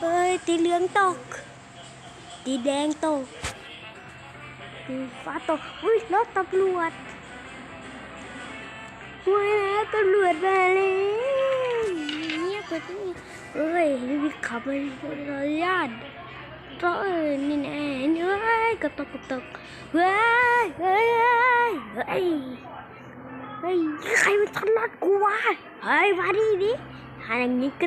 เฮ้ยตีเหลืองตก ตีแดงตกตีฟ้าตกอุ้ยรถตำรวจอุ้ยแล้วตำรวจมาแล้เนี่ยเปินี้เอ้ยรีบขับไปญาติก็เออนี่แน่เอ้ยกระตกกระตกเฮ้ยเฮ้ยเฮ้ยเฮ้ยใครมันทำรถกูวะเฮ้ยมาดิดิหาอย่างนี้ก็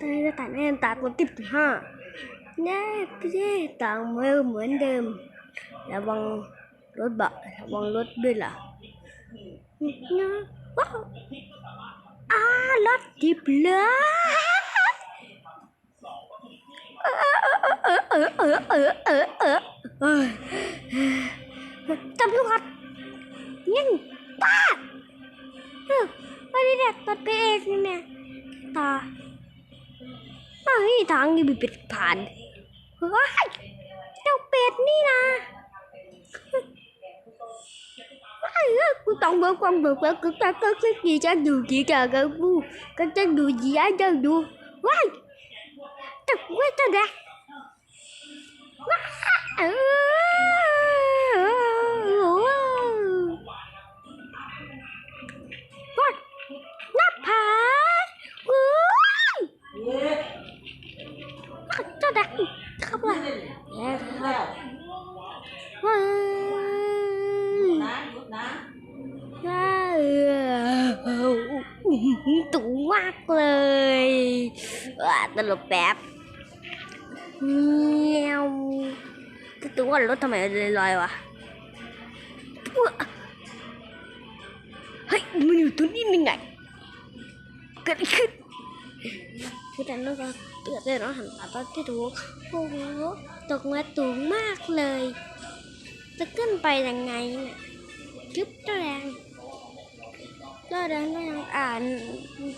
จะตาดให้ตากดติดห้าแน่พี่ตางเมือเหมือนเดิม ระวังรถบะระวังรถด้วยล่ะนะว้าวอ้ารถดิบเลยเออเออเออเออเออเออเออตำรวจยิงป้าเออไม่ได้ตัดไปเองนี่แม่ตา ฮ้ยทางนี้เป็ดผ่านว้ายเจ้าเป็ดนี่นะว้ายกูต้องเบิกความเบิกเบิกกูจะก็จะใจะดูกี่จะก็กูก็จะดูกี่จะดูว้ายตะกูจะได้ว้าเออ ตุงมากเลยว่าตลกแบบเงี้ยวตัวว่ารถทำไมลอยๆวะเฮ้ยมันอยู่ตรงนี้ยังไงเกิดขึ้นคือแต่นั่นก็เตือนเลยเนาะหันตาตอนที่ดูโอ้โหตกมาตูงมากเลย จะขึ้นไปยังไงเนี่ยจึ๊บแดง do đó nó à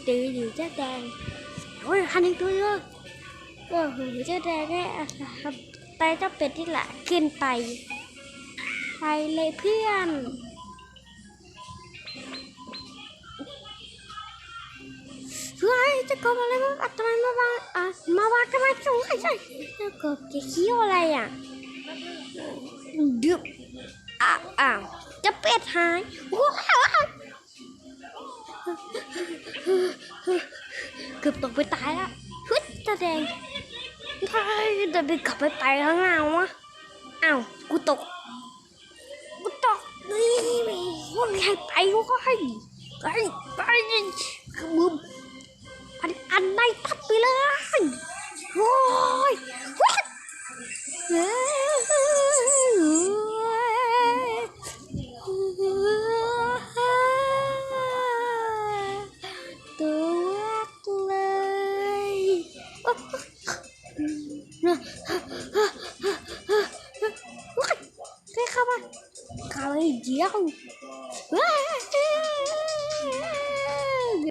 chị gì chết đàn ôi hành đi tôi ơi ôi hủy chết đàn ấy tay cho เป็ดที่ละกินไปไปเลยเพื่อนเฮ้ยจะกบอะไรมาทำไมมาวางอะมาวางทำไมจุ๋ยใช่จะกบจะเคี้ยวอะไรอะดึบอ้าวจะเป็ดหายว้าว เกือบตกไปตายแล้วฮึดตาแดงทำไมจะไปขับไปไปข้างหน้าวะอ้าวกูตกกูตกนี่ว่าไงไปวะให้ไปไปคือมึงพันอันในทับไปเลยโอ้ย Regierung. Ah!